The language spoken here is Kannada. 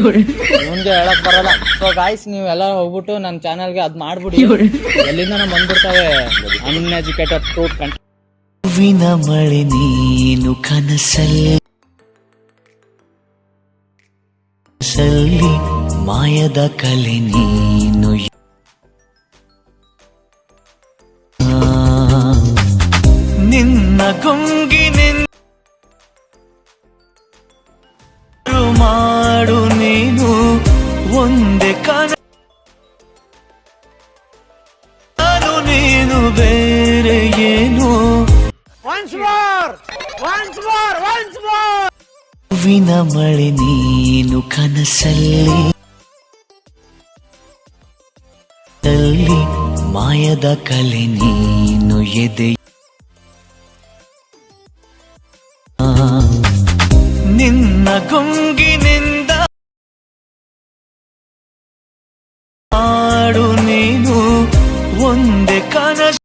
ಮುಂದೆ ಹೇಳಕ್ ಬರಲ್ಲ. ಸೊ ಗಾಯ್ಸ್ ನೀವು ಎಲ್ಲ ಹೋಗ್ಬಿಟ್ಟು ನನ್ನ ಚಾನಲ್ಗೆ ಅದ್ ಮಾಡ್ಬಿಡಿ. ಎಲ್ಲಿಂದ ನಮ್ ಬಂದ್ಬಿಡ್ತಾವೆ ಅನ್ಎಜುಕೇಟೆಡ್ ಫ್ರೂಟ್ ಕಂಟ್ ಹೂವಿನ ಮಳೆ ನೀನು ಕನಸಲ್ಲಿ. ಸಲ್ಲಿ ಮಾಯದ ಕಲೆ ನೀನು. ನಿನ್ನ ಗೊಂಗಿನಿಂದ ಬೇರೆ ಏನು? ಹೂವಿನ ಮಳೆ ನೀನು ಕನಸಲ್ಲಿ. ಅಲ್ಲಿ ಮಾಯದ ಕಲೆ ನೀನು ಎದೆ. ನಿನ್ನ ಕುಂಗಿನಿಂದ ಆಡು ನೀನು ಒಂದೇ ಕನಸು.